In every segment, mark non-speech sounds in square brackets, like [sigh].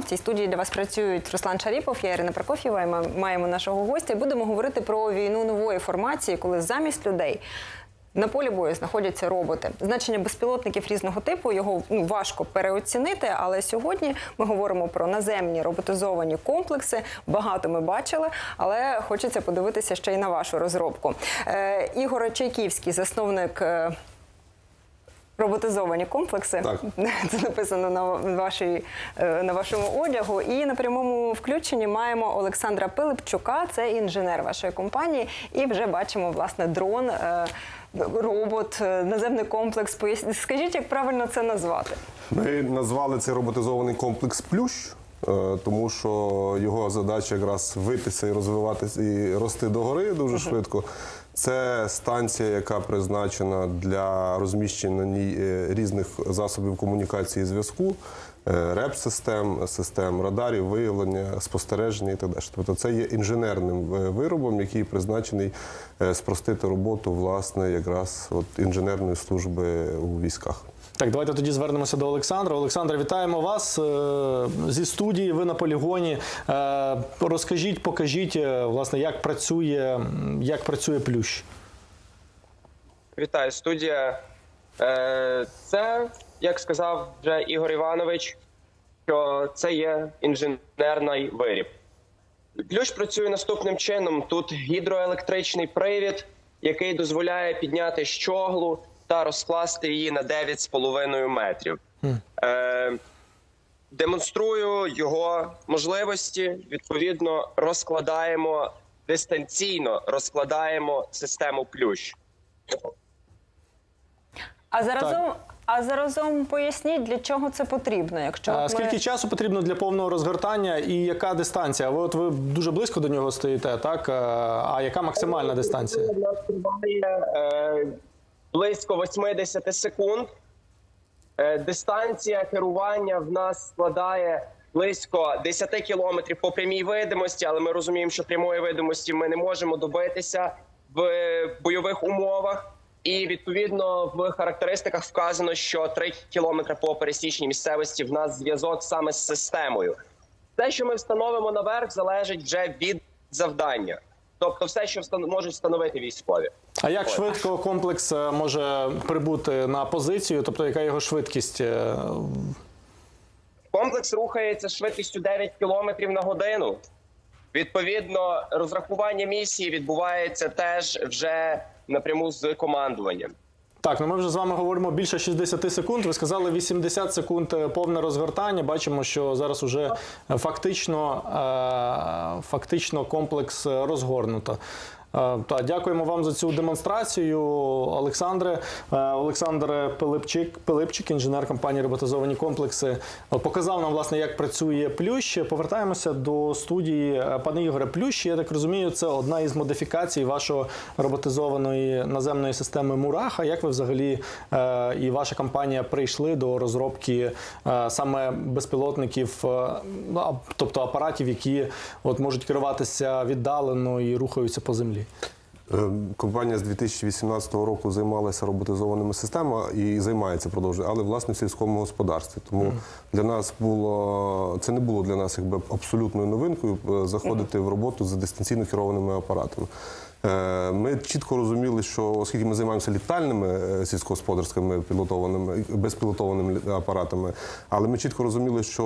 В цій студії для вас працюють Руслан Шаріпов, я Ірина Прокоф'єва. Ми маємо нашого гостя. Будемо говорити про війну нової формації, коли замість людей. На полі бою знаходяться роботи. Значення безпілотників різного типу його ну, важко переоцінити. Але сьогодні ми говоримо про наземні роботизовані комплекси. Багато ми бачили, але хочеться подивитися ще й на вашу розробку. Е, Ігор Чайківський, засновник. е, Роботизовані комплекси. Так. [laughs] Це написано на, вашій, е, на вашому одягу. І на прямому включенні маємо Олександра Пилипчука, це інженер вашої компанії. І вже бачимо власне дрон, е, робот, е, наземний комплекс. Скажіть, як правильно це назвати? Ми назвали цей роботизований комплекс Плющ, тому що його задача якраз витися і розвиватися і рости догори дуже швидко. Це станція, яка призначена для розміщення на ній е, різних засобів комунікації і зв'язку, е, реп-систем, систем радарів, виявлення, спостереження і так далі. Тобто це є інженерним е, виробом, який призначений е, спростити роботу власне якраз от інженерної служби у військах. Так, давайте тоді звернемося до Олександра. Олександр, вітаємо вас е, зі студії. Ви на полігоні. Е, Розкажіть, покажіть, е, власне, як працює, як працює плющ. Вітаю, студія. Це, як сказав вже Ігор Іванович, що це є інженерний виріб. Ключ працює наступним чином: тут гідроелектричний привід, який дозволяє підняти щоглу та розкласти її на 9,5 метрів. Е, демонструю його можливості. Відповідно, розкладаємо дистанційно розкладаємо систему плющ. А заразом, а заразом поясніть, для чого це потрібно, якщо А ми- скільки часу потрібно для повного розгортання і яка дистанція? Ви от ви дуже близько до нього стоїте, так? Е, А яка максимальна дистанція? Триває близько 80 секунд. Е, дистанція керування в нас складає близько 10 кілометрів по прямій видимості, але ми розуміємо, що прямої видимості ми не можемо добитися в бойових умовах. І відповідно в характеристиках вказано, що 3 кілометри по пересічній місцевості в нас зв'язок саме з системою. Те, що ми встановимо наверх, залежить вже від завдання. Тобто, все, що можуть встановити військові. А як швидко комплекс е, може прибути на позицію? Тобто, яка його швидкість? е, Комплекс рухається швидкістю 9 км на годину. Відповідно, розрахування місії відбувається теж вже напряму з командуванням. Так, ну ми вже з вами говоримо більше 60 секунд. Ви сказали 80 секунд е, повне розгортання. Бачимо, що зараз уже фактично, фактично комплекс розгорнуто. Е, Та дякуємо вам за цю демонстрацію, Олександре. Е, Олександр Пилипчик, Пилипчик, інженер компанії роботизовані комплекси, показав нам власне, як працює плющ. Повертаємося до студії. Е, Пане Ігоре, плющ, я так розумію, це одна із модифікацій вашого роботизованої наземної системи Мураха. Як ви взагалі і ваша компанія прийшли до розробки саме безпілотників, тобто апаратів, які от можуть керуватися віддалено і рухаються по землі? Е, Компанія з 2018 року займалася роботизованими системами і займається продовжує, але власне в сільському господарстві. Тому для нас було це не було для нас якби абсолютною новинкою е, заходити в роботу за дистанційно керованими апаратами. Е, Ми чітко розуміли, що оскільки ми займаємося літальними е, сільськогосподарськими пілотованими безпілотованими апаратами, але ми чітко розуміли, що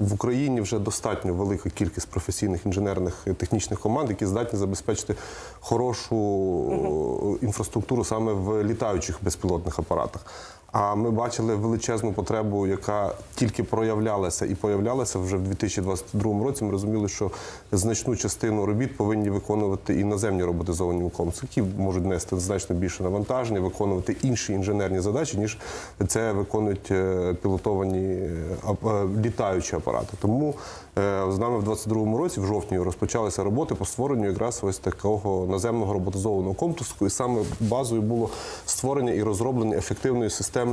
е, в Україні вже достатньо велика кількість професійних інженерних технічних команд, які здатні забезпечити хорошу інфраструктуру саме в літаючих безпілотних апаратах. А ми бачили величезну потребу, яка тільки проявлялася і появлялася вже в 2022 році. Ми розуміли, що значну частину робіт повинні виконувати і наземні роботизовані комплекси, які можуть нести значно більше навантаження, виконувати інші інженерні задачі, ніж це виконують е, пілотовані е, е, літаючі апарати. Тому з нами в 2022 році, в жовтні, розпочалися роботи по створенню якраз ось такого наземного роботизованого комплексу. І саме базою було створення і розроблення ефективної системи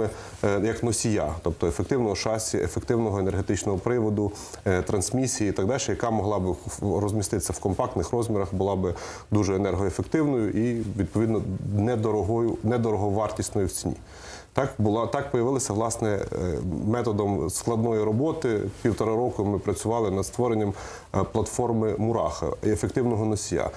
е, як носія, тобто ефективного шасі, ефективного енергетичного приводу, е, трансмісії і так далі, яка могла б розміститися в компактних розмірах, була б дуже енергоефективною і відповідно недорогою, недороговартісною в ціні. Так була так появилися власне е, методом складної роботи. Півтора року ми працювали над створенням платформи Мураха ефективного носія.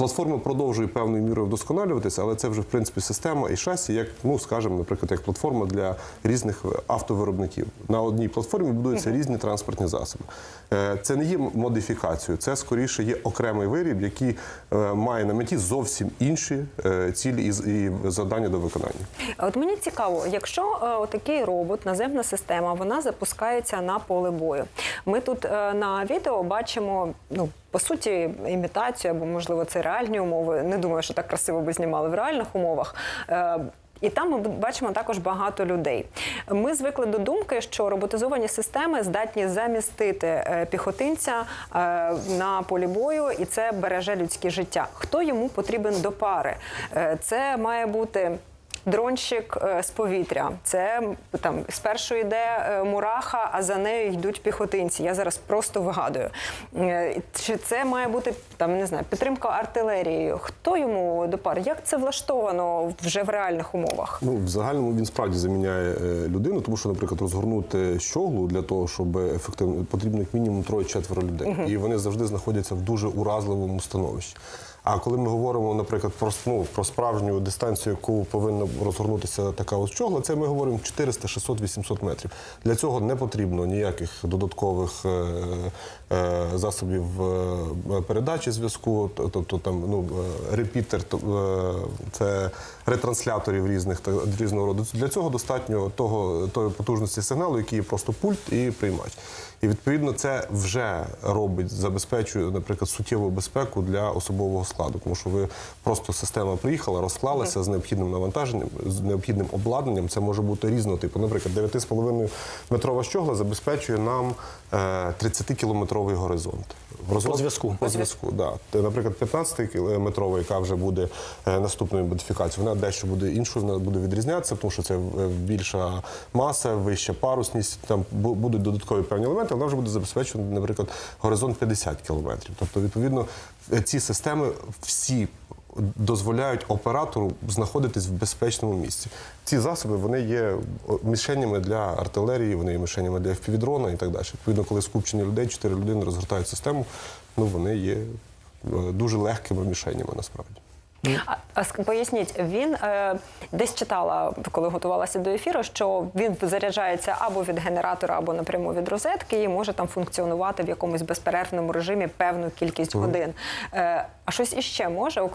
Платформа продовжує певною мірою вдосконалюватися, але це вже в принципі система і шасі, як ну скажімо, наприклад, як платформа для різних автовиробників. На одній платформі будуються різні транспортні засоби. Е, Це не є модифікацією, це скоріше є окремий виріб, який е, має на меті зовсім інші е, цілі і завдання до виконання. От мені цікаво, якщо отакий робот, наземна система, вона запускається на поле бою. Ми тут на відео бачимо, ну по суті, імітацію, або можливо це реальні умови. Не думаю, що так красиво би знімали в реальних умовах. Е, і там ми бачимо також багато людей. Ми звикли до думки, що роботизовані системи здатні замістити е, піхотинця е, на полі бою, і це береже людське життя. Хто йому потрібен до пари? Це має бути. Дронщик е, з повітря. Це там спершу йде е, мураха, а за нею йдуть піхотинці. Я зараз просто вигадую. Е, Чи це має бути там не знаю, підтримка артилерією? Хто йому до пари? Як це влаштовано вже в реальних умовах? Ну, в загальному він справді заміняє людину, тому що, наприклад, розгорнути щоглу для того, щоб ефективно потрібно як мінімум троє-четверо людей. І вони завжди знаходяться в дуже уразливому становищі. А коли ми говоримо, наприклад, про, ну, про справжню дистанцію, яку повинна розгорнутися така ось щогла, це ми говоримо 400, 600, 800 метрів. Для цього не потрібно ніяких додаткових е, е, засобів е, передачі зв'язку, тобто там ну, е, репітер, е, це ретрансляторів різних та різного роду. Для цього достатньо того тої потужності сигналу, який є просто пульт і приймач. І відповідно це вже робить, забезпечує, наприклад, суттєву безпеку для особового складу, тому що ви просто система приїхала, розклалася з необхідним навантаженням, з необхідним обладнанням. Це може бути різного типу. Наприклад, 9,5 метрова щогла забезпечує нам е, 30-кілометровий горизонт. В розроб- зв'язку. По зв'язку, да. Наприклад, 15-метрова, яка вже буде е, наступною модифікацією, вона дещо буде іншою, вона буде відрізнятися, тому що це е, більша маса, вища парусність, там будуть додаткові певні елементи, але вона вже буде забезпечувати, наприклад, горизонт 50 кілометрів. Тобто, відповідно, е, ці системи всі дозволяють оператору знаходитись в безпечному місці. Ці засоби вони є мішенями для артилерії, вони є мішенями для FPV-дрона і так далі. Відповідно, коли скупчені людей, чотири людини розгортають систему, ну вони є е, дуже легкими мішенями насправді. А, а поясніть, він е, десь читала, коли готувалася до ефіру, що він заряджається або від генератора, або напряму від розетки, і може там функціонувати в якомусь безперервному режимі певну кількість годин. Е, а щось іще може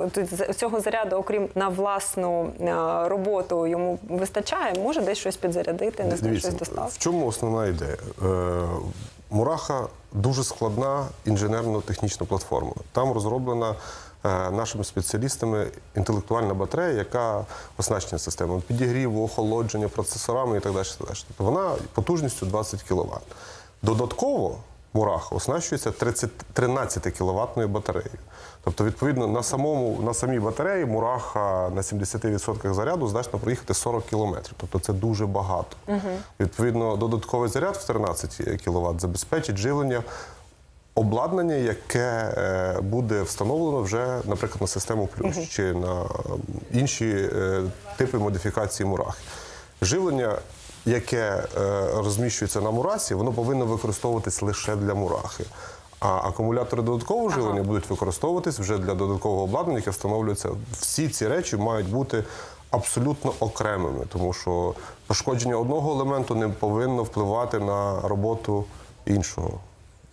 цього заряду, окрім на власну е, роботу, йому вистачає, може десь щось підзарядити, не знаю, щось в чому основна ідея? Е, Мураха дуже складна інженерно-технічна платформа. Там розроблена е, нашими спеціалістами інтелектуальна батарея, яка оснащена системою підігріву, охолодження, процесорами і так далі. Тобто вона потужністю 20 кВт. Додатково Мураха оснащується 30, 13 кіловатною батареєю. Тобто, відповідно, на самому на самій батареї Мураха на 70% заряду здатна проїхати 40 кілометрів. Тобто це дуже багато. Відповідно, додатковий заряд в 13 кВт забезпечить живлення обладнання, яке е, буде встановлено вже, наприклад, на систему плюс чи на інші е, типи модифікації мурахи. Живлення, яке е, розміщується на мурасі, воно повинно використовуватись лише для мурахи. А акумулятори додаткового живлення будуть використовуватись вже для додаткового обладнання, яке встановлюється. Всі ці речі мають бути абсолютно окремими, тому що пошкодження одного елементу не повинно впливати на роботу іншого.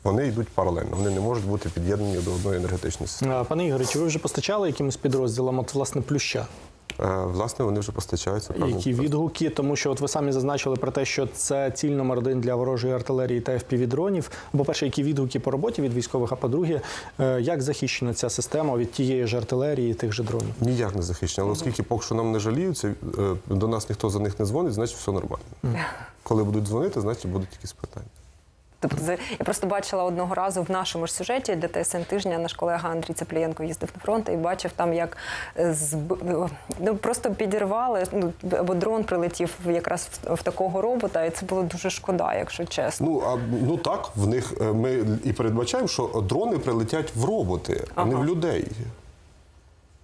Вони йдуть паралельно, вони не можуть бути під'єднані до одної енергетичної системи. Пане Ігорі, чи ви вже постачали якимось підрозділам от, власне плюща? Е, Власне, вони вже постачаються. Які відгуки? Тому що от ви самі зазначили про те, що це ціль номер один для ворожої артилерії та FPV-дронів. Бо перше, які відгуки по роботі від військових, а по-друге, е, як захищена ця система від тієї ж артилерії, і тих же дронів? Ніяк не захищені. Але оскільки поки що нам не жаліються, е, до нас ніхто за них не дзвонить, значить все нормально. Коли будуть дзвонити, значить будуть якісь питання. Тобто я просто бачила одного разу в нашому ж сюжеті для ТСН тижня наш колега Андрій Цеплієнко їздив на фронт і бачив там, як е, зб- ну, просто підірвали, ну, або дрон прилетів якраз в, в такого робота, і це було дуже шкода, якщо чесно. Ну а ну так, в них е, ми і передбачаємо, що дрони прилетять в роботи, а не в людей.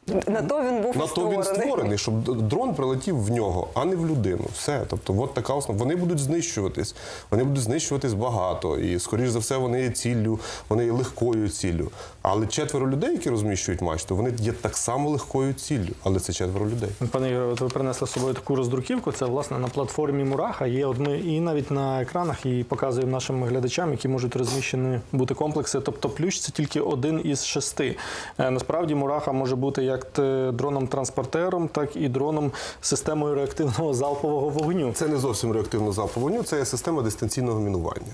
На то він був і На то він створений, щоб дрон прилетів в нього, а не в людину. Все. Тобто, от така основа. Вони будуть знищуватись. Вони будуть знищуватись багато. І, скоріш за все, вони є ціллю, вони є легкою ціллю. Але четверо людей, які розміщують мачту, вони є так само легкою ціллю. Але це четверо людей. Пане Ігоре, от ви принесли з собою таку роздруківку. Це власне на платформі Мураха. Є от ми і навіть на екранах і показуємо нашим глядачам, які можуть розміщені бути комплекси. Тобто плющ це тільки один із шести. Е, Насправді Мураха може бути як дроном-транспортером, так і дроном системою реактивного залпового вогню. Це не зовсім реактивно залпове вогню, це є система дистанційного мінування.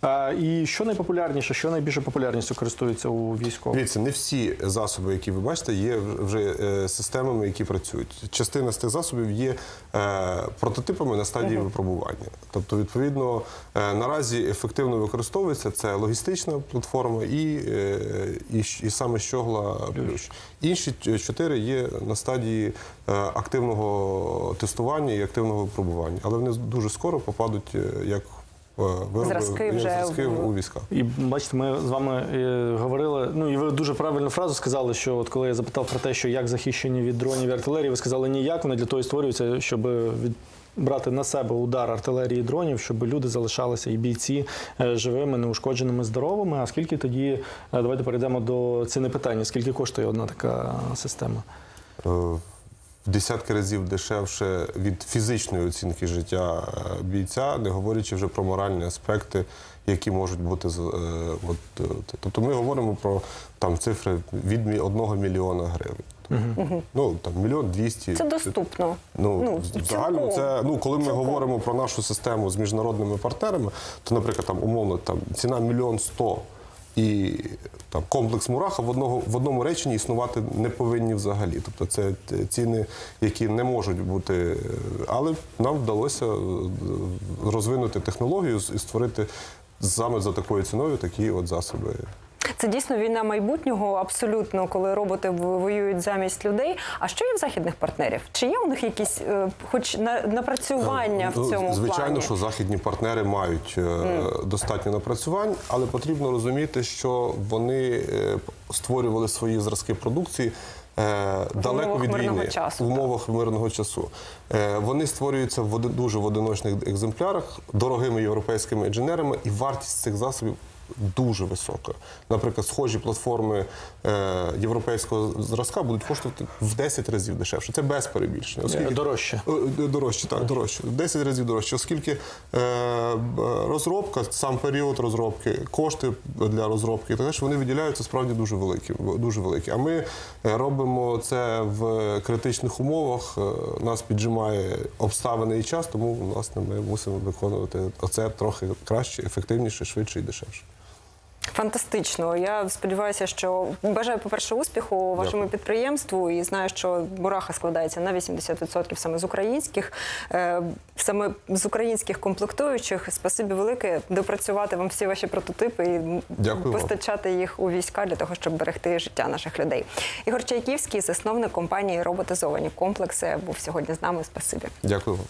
А, і що найпопулярніше, що найбільше популярністю користується у військових? Дивіться, не всі засоби, які ви бачите, є вже е, системами, які працюють. Частина з тих засобів є е, прототипами на стадії випробування. Тобто, відповідно, е, наразі ефективно використовується це логістична платформа і, е, і, і саме щогла плющ. Інші чотири є на стадії е, активного тестування і активного випробування, але вони дуже скоро попадуть е, як е, вироби, Зразки вже зразки в- у військах. І бачите, ми з вами е, говорили. Ну і ви дуже правильну фразу сказали, що от коли я запитав про те, що як захищені від дронів і артилерії, ви сказали ніяк. Вони для того і створюються, щоб від. Брати на себе удар артилерії і дронів, щоб люди залишалися і бійці е, живими, неушкодженими, здоровими. А скільки тоді е, давайте перейдемо до ціни питання? Скільки коштує одна така система? В десятки разів дешевше від фізичної оцінки життя е, бійця, не говорячи вже про моральні аспекти, які можуть бути з- е, от, е, тобто ми говоримо про там цифри від одного мільйона гривень. Тобто, Ну там мільйон двісті. Це доступно. Ну, Ну, цілком. це ну коли ми Цілком. говоримо про нашу систему з міжнародними партнерами, то, наприклад, там умовно там ціна мільйон сто і там комплекс Мураха в одного в одному реченні існувати не повинні взагалі. Тобто це ціни, які не можуть бути, але нам вдалося е, розвинути технологію і створити саме за такою ціною такі от засоби. Це дійсно війна майбутнього, абсолютно, коли роботи воюють замість людей. А що є в західних партнерів? Чи є у них якісь, е, хоч на, напрацювання в Ну, цьому Звичайно, плані? що західні партнери мають е, достатньо напрацювань, але потрібно розуміти, що вони е, створювали свої зразки продукції. е, Далеко від війни часу, в так. умовах мирного часу. Е, Вони створюються в дуже в одиночних екземплярах дорогими європейськими інженерами, і вартість цих засобів дуже висока. Наприклад, схожі платформи е, європейського зразка будуть коштувати в 10 разів дешевше. Це без перебільшення. Е, Дорожче. Е, Дорожче, так, дорожче. 10 разів дорожче, оскільки е, розробка, сам період розробки, кошти для розробки, і так далі, вони виділяються справді дуже великі. Дуже великі. А ми е, робимо це в критичних умовах. е, Нас піджимає обставини і час, тому власне ми мусимо виконувати оце трохи краще, ефективніше, швидше і дешевше. Фантастично. Я сподіваюся, що бажаю, по-перше, успіху вашому Дякую. підприємству і знаю, що Бураха складається на 80% саме з українських, е, саме з українських комплектуючих. Спасибі велике допрацювати вам всі ваші прототипи і Дякую вам. постачати їх у війська для того, щоб берегти життя наших людей. Ігор Чайківський, засновник компанії Роботизовані комплекси, був сьогодні з нами. Спасибі. Дякую вам.